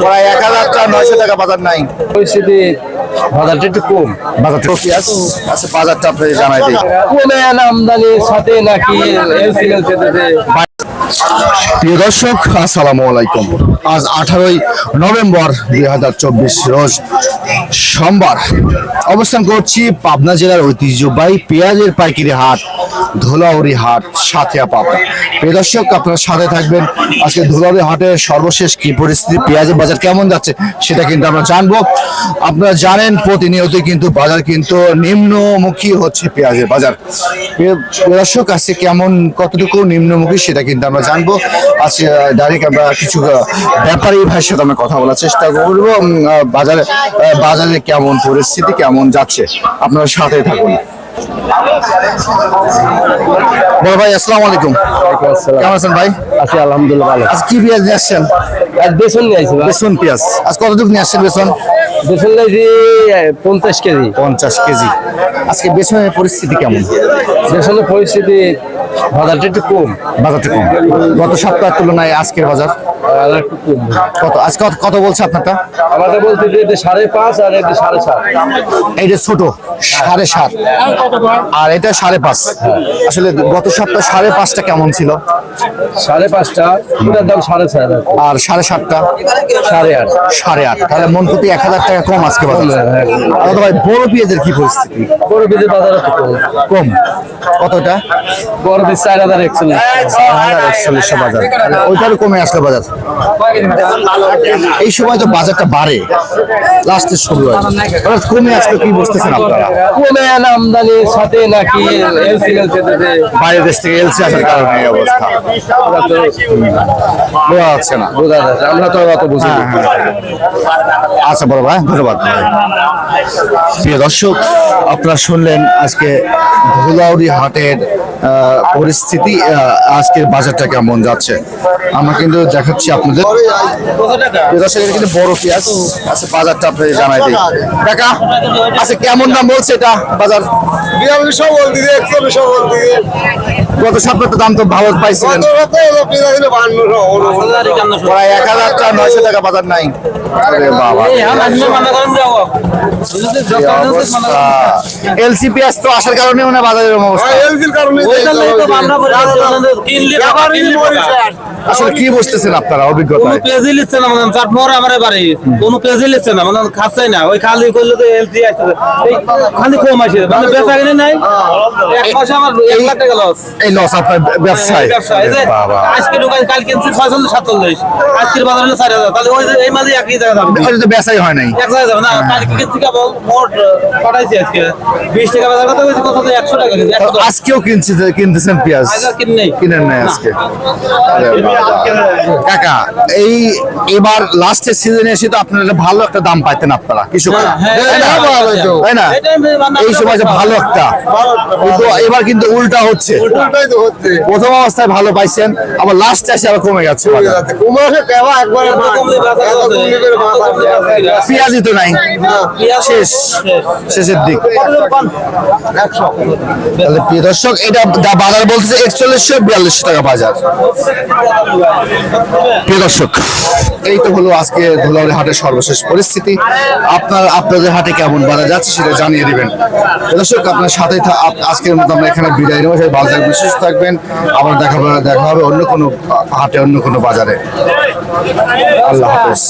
প্রায় এক হাজারটা নয়শো টাকা বাজার নাই। পরিস্থিতি বাজারটা একটু কম। বাজার পেঁয়াজ আচ্ছা বাজারটা আপনি জানাই দিই। কমে আমদানির সাথে নাকি প্রিয় দর্শক আসসালামু আলাইকুম। আজ আঠারোই নভেম্বর দুই হাজার চব্বিশ রোজ সোমবার। অবস্থান করছি পাবনা জেলার ঐতিহ্যবাহী পেঁয়াজের পাইকারি হাট, ধুলাউড়ি হাট, সাথিয়া পাবনা। প্রিয় দর্শক, আপনার সাথে থাকবেন। আজকে ধুলাউড়ি হাটের সর্বশেষ কি পরিস্থিতি, পেঁয়াজের বাজার কেমন যাচ্ছে, সেটা কিন্তু আমরা জানব। আপনারা জানেন, প্রতিনিয়ত কিন্তু বাজার কিন্তু নিম্নমুখী হচ্ছে পেঁয়াজের বাজার। দর্শক, আজকে কেমন, কতটুকু নিম্নমুখী সেটা কিন্তু আমরা জানব। আজকে ডাইরেক্ট আমরা কিছু ব্যাপারী ভাইয়ের সাথে আমরা কথা বলার চেষ্টা করব। বাজারে বাজারে কেমন পরিস্থিতি কেমন যাচ্ছে আপনারা সাথে থাকুন। বড় ভাই আসসালামু আলাইকুম। কেমন আছেন ভাই? আছি আলহামদুলিল্লাহ ভালো। আজ কি পেঁয়াজ নিয়ে আসছেন? আর বেসন নিয়ে আইছি বেসন পেঁয়াজ। আজ কতটুকু নিয়ে আসছেন বেসন? বেসন নিয়েছি পঞ্চাশ কেজি। পঞ্চাশ কেজি। আজকে বেসনের পরিস্থিতি কেমন? বেসনের পরিস্থিতি বাজারটা একটু কম বাজারটা কম। গত সপ্তাহের তুলনায় আজকের বাজার কত আজকে কত- বলছে আপনারটা? আমাদের বলতে যে সাড়ে পাঁচ আর এটা সাড়ে সাত। এইটা ছোট সাড়ে সাত। আর এটা সাড়ে পাঁচ। আসলে গত সপ্তাহ সাড়ে পাঁচটা কেমন ছিল? সাড়ে পাঁচটা ওটার দাম সাড়ে ছয় আর সাড়ে সাতটা? সাড়ে আট। সাড়ে আট। তাহলে মন প্রতি এক হাজার টাকা কম আজকে বাজার। দাদা ভাই বড় পেঁয়াজের কি পরিস্থিতি? বড় বীজের বাজার কম। কতটা? বড় বীজ চার হাজার একচল্লিশ। হাজার একচল্লিশশো বাজার। ওইটারও কমে আসলো বাজার। এই সময় তো বাজারটা বাড়ে। লাস্টের শুরু হয় কমে আসলো কি বুঝতেছেন আপনারা? কমে আমদানির সাথে নাকি সাথে বাইরের দেশ থেকে এলসি আসার কারণে এই অবস্থা। বোঝা যাচ্ছে না বোঝা যাচ্ছে আমরা তো অত বুঝি। হ্যাঁ, হ্যাঁ। আচ্ছা বড় ভাই ধন্যবাদ প্রিয় দর্শক আপনারা শুনলেন আজকে ধুলাউড়ি হাটের পরিস্থিতি আজকের বাজারটা কেমন যাচ্ছে? আমরা কিন্তু দেখাচ্ছি আপনাদের। কিন্তু বড় পেঁয়াজ আচ্ছা বাজারটা আপনাদের জানাই দিই। কাকা আচ্ছা কেমন দাম বলছে এটা বাজার? বিয়াল্লিশশো বলতেছে একচল্লিশশো বলতেছে গত সপ্তাহে তো দাম তো ভালো পাইছিলেন। প্রায় এক হাজার নয়শো টাকা বাজার নাই। বাবা। এলসি পেঁয়াজ তো আসার কারণে মানে বাজারের অবস্থা? এলজির কারণে আসলে কি বুঝতেছেন আপনারা অভিজ্ঞতায়? পেঁয়াজি লিখছে না মানে চাটমোহর আমার বাড়ি কোনো পেঁয়াজি লিখছে না মানে খাচ্ছাই না। ওই খালি করলে তো এলজি আসছে। খালি কম আসে মানে বেচা কিনে নাই এক মাসে আমার এক লাখ টাকা লস এই লস আপনার ব্যবসায়? ব্যবসা এই যে বাবা। আজকে দোকান কাল কিনছি ছয়চল্লিশ সাতচল্লিশ। আজকের বাজার হলো চার হাজার। তাহলে ওই এই মাঝে একই জায়গা যাবে। তো বেচাই হয় নাই। এক জায়গায় যাবে না কালকে কিনছি কেবল মোট পাঠাইছি আজকে? বিশ টাকা বাজার কথা কত একশো টাকা। আজকেও কিনছি কিনতেছেন পেঁয়াজ? কিনেন। নাই আজকে। কাকা এই এবার লাস্টের সিজনে এসে তো আপনারা ভালো একটা দাম পাইতেন আপনারা কৃষকরা হ্যাঁ, তাই না? হ্যাঁ, হ্যাঁ, এই সময় ভালো। একটা। কিন্তু এবার কিন্তু উল্টা হচ্ছে। উল্টাই তো হচ্ছে। প্রথম অবস্থায় ভালো পাইছেন আবার লাস্টে এসে আবার কমে আছে। পেঁয়াজই তো নাই। শেষ। শেষের দিক। তাহলে প্রিয় দর্শক এটা বাজার বলতেছে একচল্লিশশো বিয়াল্লিশশো টাকা বাজার। প্রিয় দর্শক, এই তো হলো আজকে ধুলাউড়ি হাটের সর্বশেষ পরিস্থিতি। আপনার, আপনাদের হাটে কেমন বাজার যাচ্ছে সেটা জানিয়ে দিবেন। দর্শক, আপনার সাথে আজকের মতো আমরা এখানে বিদায় নেব। সেই বাজার বিশেষ থাকবেন। আবার দেখা দেখা হবে অন্য কোনো হাটে, অন্য কোনো বাজারে। আল্লাহ হাফেজ।